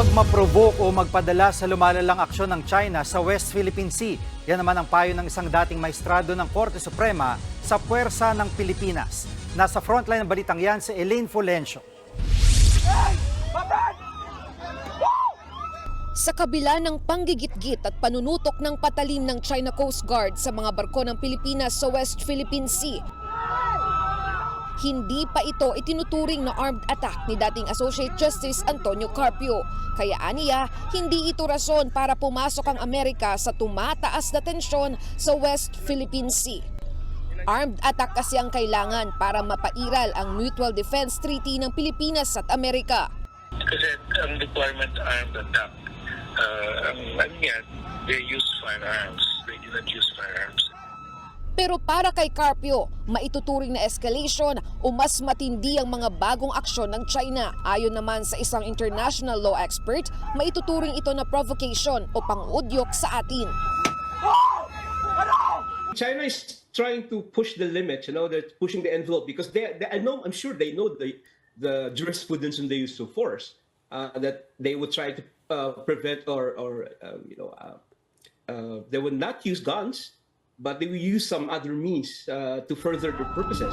Huwag maprovoke o magpadala sa lumalalang aksyon ng China sa West Philippine Sea. Yan naman ang payo ng isang dating maestrado ng Korte Suprema sa puwersa ng Pilipinas. Nasa frontline ng balitang yan si Elaine Fulencio. Sa kabila ng panggigit-git at panunutok ng patalim ng China Coast Guard sa mga barko ng Pilipinas sa West Philippine Sea, hindi pa ito itinuturing na armed attack ni dating Associate Justice Antonio Carpio. Kaya aniya, hindi ito rason para pumasok ang Amerika sa tumataas na tensyon sa West Philippine Sea. Armed attack kasi ang kailangan para mapairal ang Mutual Defense Treaty ng Pilipinas at Amerika. Kasi ang requirement armed attack, uh, ang ano yan, they use firearms. They not use firearms. Pero para kay Carpio, maituturing na escalation o mas matindi ang mga bagong aksyon ng China. Ayon naman sa isang international law expert, maituturing ito na provocation o pangudyok sa atin. China is trying to push the limits, you know, they're pushing the envelope because they, they I know, I'm sure they know the the jurisprudence and the use of force uh, that they would try to uh, prevent or or um, you know uh, uh, they would not use guns, but they will use some other means uh, to further their purposes.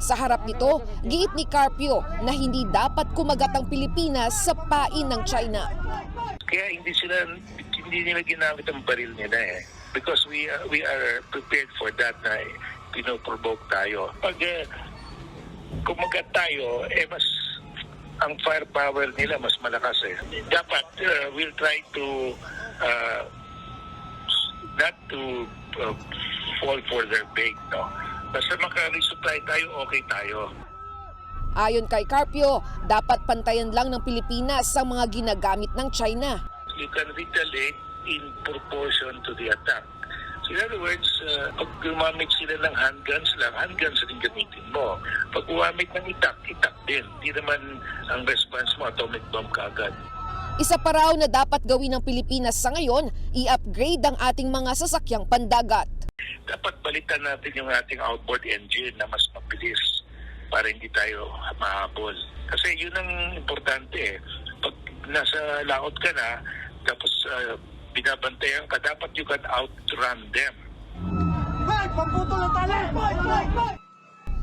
Sa harap nito, giit ni Carpio na hindi dapat kumagat ang Pilipinas sa pain ng China. Kaya hindi sila, hindi nila ginamit ang baril nila eh. Because we are, we are prepared for that na pinoprovoke tayo. Pag uh, kumagat tayo, eh mas ang firepower nila mas malakas eh. Dapat uh, we'll try to uh, not to uh, fall for their bait, no? Basta maka-resupply tayo, okay tayo. Ayon kay Carpio, dapat pantayan lang ng Pilipinas ang mga ginagamit ng China. you can retaliate in proportion to the attack. So in other words, uh, pag gumamit sila ng handguns lang, handguns rin gamitin mo. Pag gumamit ng itak, itak din. Hindi naman ang response mo, atomic bomb kaagad. Isa pa raw na dapat gawin ng Pilipinas sa ngayon, i-upgrade ang ating mga sasakyang pandagat. Dapat balitan natin yung ating outboard engine na mas mabilis para hindi tayo mahabol. Kasi yun ang importante eh. Pag nasa laot ka na, tapos uh, binabantayan ka, dapat you can outrun them.